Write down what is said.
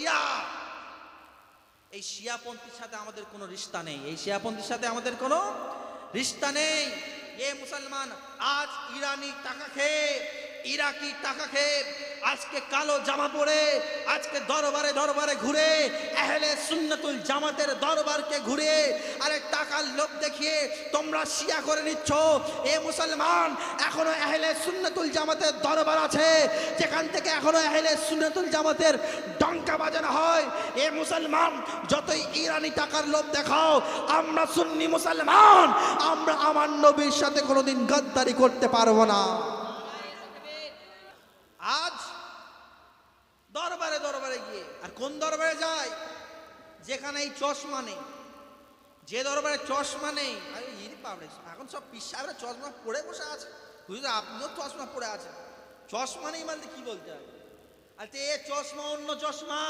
শিয়া এই শিয়াপন্থীর সাথে আমাদের কোনো রিস্তা নেই। এই শিয়াপন্থীর সাথে আমাদের কোনো রিস্তা নেই। এ মুসলমান, আজ ইরানি টাকা খেয়ে, ইরাকি টাকা খেয়ে, আজকে কালো জামা পরে, আজকে দরবারে দরবারে ঘুরে, আহলে সুন্নতুল জামাতের দরবারকে ঘুরে, আরে টাকার লোভ দেখিয়ে তোমরা শিয়া করে নিচ্ছ। এ মুসলমান, এখনও আহলে সুন্নতুল জামাতের দরবার আছে। যেখান থেকে এখনও আহলে সুন্নতুল জামাতের ডঙ্কা বাজানো হয়। এ মুসলমান, যতই ইরানি টাকার লোভ দেখাও, আমরা সুন্নি মুসলমান, আমরা আমার নবীর সাথে কোনোদিন গদ্দারি করতে পারব না। আজ দরবারে দরবারে গিয়ে, আর কোন দরবারে যায় যেখানে এই চশমা নেই। যে দরবারে চশমা নেই এখন সব পিসাবরা চশমা পরে বসে আছে। বুঝলে আপনিও চশমা পরে আছেন। চশমা নেই মানে কি বলতে হবে? আচ্ছা এ চশমা অন্য চশমা।